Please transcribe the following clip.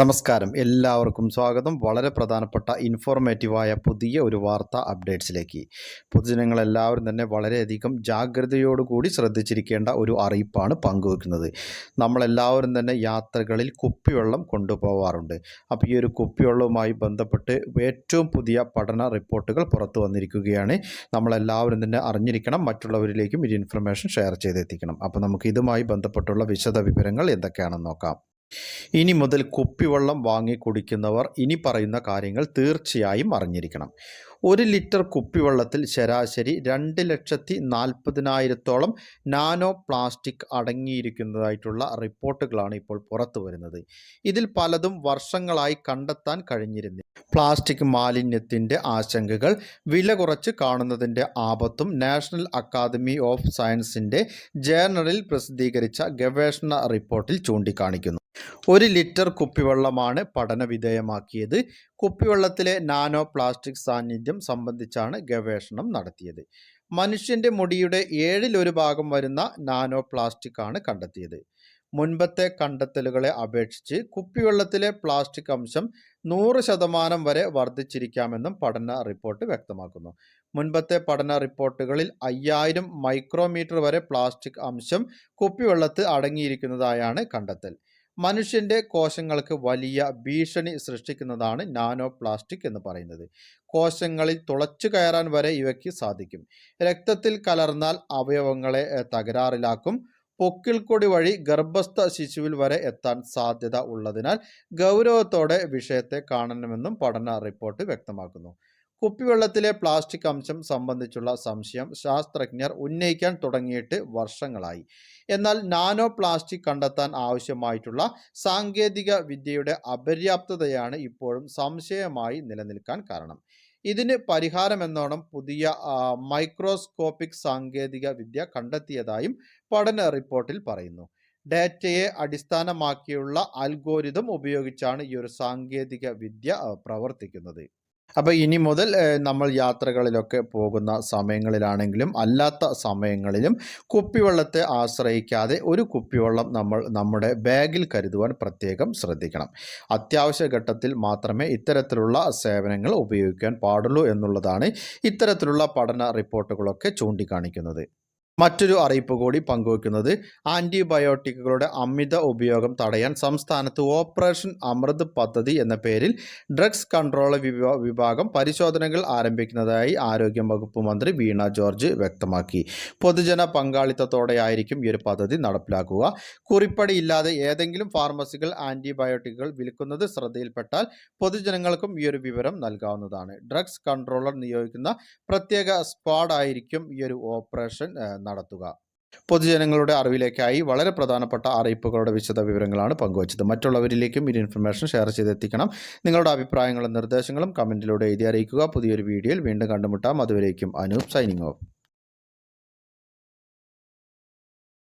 നമസ്കാരം. എല്ലാവർക്കും സ്വാഗതം. വളരെ പ്രധാനപ്പെട്ട ഇൻഫോർമേറ്റീവായ പുതിയ ഒരു വാർത്ത അപ്ഡേറ്റ്സിലേക്ക് പൊതുജനങ്ങളെല്ലാവരും തന്നെ വളരെയധികം ജാഗ്രതയോടുകൂടി ശ്രദ്ധിച്ചിരിക്കേണ്ട ഒരു അറിയിപ്പാണ് പങ്കുവെക്കുന്നത്. നമ്മളെല്ലാവരും തന്നെ യാത്രകളിൽ കുപ്പിവെള്ളം കൊണ്ടുപോകാറുണ്ട് അപ്പോൾ ഈ ഒരു കുപ്പിവെള്ളവുമായി ബന്ധപ്പെട്ട് ഏറ്റവും പുതിയ പഠന റിപ്പോർട്ടുകൾ പുറത്തു വന്നിരിക്കുകയാണ്. നമ്മളെല്ലാവരും തന്നെ അറിഞ്ഞിരിക്കണം. മറ്റുള്ളവരിലേക്കും ഈ ഇൻഫർമേഷൻ ഷെയർ ചെയ്തെത്തിക്കണം. അപ്പോൾ നമുക്ക് ഇതുമായി ബന്ധപ്പെട്ടുള്ള വിശദ വിവരങ്ങൾ എന്തൊക്കെയാണെന്ന് നോക്കാം. ഇനി മുതൽ കുപ്പിവെള്ളം വാങ്ങി കുടിക്കുന്നവർ ഇനി പറയുന്ന കാര്യങ്ങൾ തീർച്ചയായും അറിഞ്ഞിരിക്കണം. ഒരു ലിറ്റർ കുപ്പിവെള്ളത്തിൽ ശരാശരി രണ്ട് ലക്ഷത്തി നാൽപ്പതിനായിരത്തോളം നാനോ പ്ലാസ്റ്റിക് അടങ്ങിയിരിക്കുന്നതായിട്ടുള്ള റിപ്പോർട്ടുകളാണ് ഇപ്പോൾ പുറത്തു വരുന്നത്. ഇതിൽ പലതും വർഷങ്ങളായി കണ്ടെത്താൻ കഴിഞ്ഞിരുന്നു പ്ലാസ്റ്റിക് മാലിന്യത്തിന്റെ ആശങ്കകൾ വില കുറച്ച് കാണുന്നതിന്റെ ആപത്തും നാഷണൽ അക്കാദമി ഓഫ് സയൻസിന്റെ ജേർണലിൽ പ്രസിദ്ധീകരിച്ച ഗവേഷണ റിപ്പോർട്ടിൽ ചൂണ്ടിക്കാണിക്കുന്നു. ഒരു ലിറ്റർ കുപ്പിവെള്ളമാണ് പഠന വിധേയമാക്കിയത് കുപ്പിവെള്ളത്തിലെ നാനോ പ്ലാസ്റ്റിക് സാന്നിധ്യം സംബന്ധിച്ചാണ് ഗവേഷണം നടത്തിയത്. മനുഷ്യന്റെ മുടിയുടെ ഏഴിലൊരു ഭാഗം വരുന്ന നാനോ പ്ലാസ്റ്റിക് ആണ് കണ്ടെത്തിയത്. മുൻപത്തെ കണ്ടെത്തലുകളെ അപേക്ഷിച്ച് കുപ്പിവെള്ളത്തിലെ പ്ലാസ്റ്റിക് അംശം നൂറ് ശതമാനം വരെ വർദ്ധിച്ചിരിക്കാമെന്നും പഠന റിപ്പോർട്ട് വ്യക്തമാക്കുന്നു. മുൻപത്തെ പഠന റിപ്പോർട്ടുകളിൽ അയ്യായിരം മൈക്രോമീറ്റർ വരെ പ്ലാസ്റ്റിക് അംശം കുപ്പിവെള്ളത്ത് അടങ്ങിയിരിക്കുന്നതായാണ് കണ്ടെത്തൽ. മനുഷ്യന്റെ കോശങ്ങൾക്ക് വലിയ ഭീഷണി സൃഷ്ടിക്കുന്നതാണ് നാനോ പ്ലാസ്റ്റിക് എന്ന് പറയുന്നത്. കോശങ്ങളിൽ തുളച്ചു കയറാൻ വരെ ഇവയ്ക്ക് സാധിക്കും. രക്തത്തിൽ കലർന്നാൽ അവയവങ്ങളെ തകരാറിലാക്കും. പൊക്കിൾക്കൊടി വഴി ഗർഭസ്ഥ ശിശുവിൽ വരെ എത്താൻ സാധ്യത ഉള്ളതിനാൽ ഗൗരവത്തോടെ വിഷയത്തെ കാണണമെന്നും പഠന റിപ്പോർട്ട് വ്യക്തമാക്കുന്നു. കുപ്പിവെള്ളത്തിലെ പ്ലാസ്റ്റിക് അംശം സംബന്ധിച്ചുള്ള സംശയം ശാസ്ത്രജ്ഞർ ഉന്നയിക്കാൻ തുടങ്ങിയിട്ട് വർഷങ്ങളായി. എന്നാൽ നാനോ പ്ലാസ്റ്റിക് കണ്ടെത്താൻ ആവശ്യമായിട്ടുള്ള സാങ്കേതിക വിദ്യയുടെ അപര്യാപ്തതയാണ് ഇപ്പോഴും സംശയമായി നിലനിൽക്കാൻ കാരണം. ഇതിന് പരിഹാരമെന്നോണം പുതിയ മൈക്രോസ്കോപ്പിക് സാങ്കേതിക വിദ്യ കണ്ടെത്തിയതായും പഠന റിപ്പോർട്ടിൽ പറയുന്നു. ഡാറ്റയെ അടിസ്ഥാനമാക്കിയുള്ള അൽഗോരിതം ഉപയോഗിച്ചാണ് ഈ ഒരു സാങ്കേതിക വിദ്യ പ്രവർത്തിക്കുന്നത്. അപ്പോൾ ഇനി മുതൽ നമ്മൾ യാത്രകളിലൊക്കെ പോകുന്ന സമയങ്ങളിലാണെങ്കിലും അല്ലാത്ത സമയങ്ങളിലും കുപ്പിവെള്ളത്തെ ആശ്രയിക്കാതെ ഒരു കുപ്പിവെള്ളം നമ്മൾ നമ്മുടെ ബാഗിൽ കരുതുവാൻ പ്രത്യേകം ശ്രദ്ധിക്കണം. അത്യാവശ്യ ഘട്ടത്തിൽ മാത്രമേ ഇത്തരത്തിലുള്ള സേവനങ്ങൾ ഉപയോഗിക്കാൻ പാടുള്ളൂ എന്നുള്ളതാണ് ഇത്തരത്തിലുള്ള പഠന റിപ്പോർട്ടുകളൊക്കെ ചൂണ്ടിക്കാണിക്കുന്നത്. മറ്റൊരു അറിയിപ്പ് കൂടി പങ്കുവയ്ക്കുന്നത് ആന്റിബയോട്ടിക്കുകളുടെ അമിത ഉപയോഗം തടയാൻ സംസ്ഥാനത്ത് ഓപ്പറേഷൻ അമൃത് പദ്ധതി എന്ന പേരിൽ ഡ്രഗ്സ് കൺട്രോൾ വിഭാഗം പരിശോധനകൾ ആരംഭിക്കുന്നതായി ആരോഗ്യ വകുപ്പ് മന്ത്രി വീണ ജോർജ് വ്യക്തമാക്കി. പൊതുജന പങ്കാളിത്തത്തോടെയായിരിക്കും ഈ ഒരു പദ്ധതി നടപ്പിലാക്കുക. കുറിപ്പടി ഇല്ലാതെ ഏതെങ്കിലും ഫാർമസികൾ ആന്റിബയോട്ടിക്കുകൾ വിൽക്കുന്നത് ശ്രദ്ധയിൽപ്പെട്ടാൽ പൊതുജനങ്ങൾക്കും ഈ ഒരു വിവരം നൽകാവുന്നതാണ്. ഡ്രഗ്സ് കൺട്രോളർ നിയോഗിക്കുന്ന പ്രത്യേക സ്ക്വാഡ് ആയിരിക്കും ഈ ഒരു ഓപ്പറേഷൻ നടത്തുക. പൊതുജനങ്ങളുടെ അറിവിലേക്കായി വളരെ പ്രധാനപ്പെട്ട അറിയിപ്പുകളുടെ വിശദ വിവരങ്ങളാണ് പങ്കുവച്ചത്. മറ്റുള്ളവരിലേക്കും ഈ ഇൻഫർമേഷൻ ഷെയർ ചെയ്തെത്തിക്കണം. നിങ്ങളുടെ അഭിപ്രായങ്ങളും നിർദ്ദേശങ്ങളും കമന്റിലൂടെ എഴുതി അറിയിക്കുക. പുതിയൊരു വീഡിയോയിൽ വീണ്ടും കണ്ടുമുട്ടാം. അതുവരേക്കും അനൂപ് സൈനിങ് ഓഫ്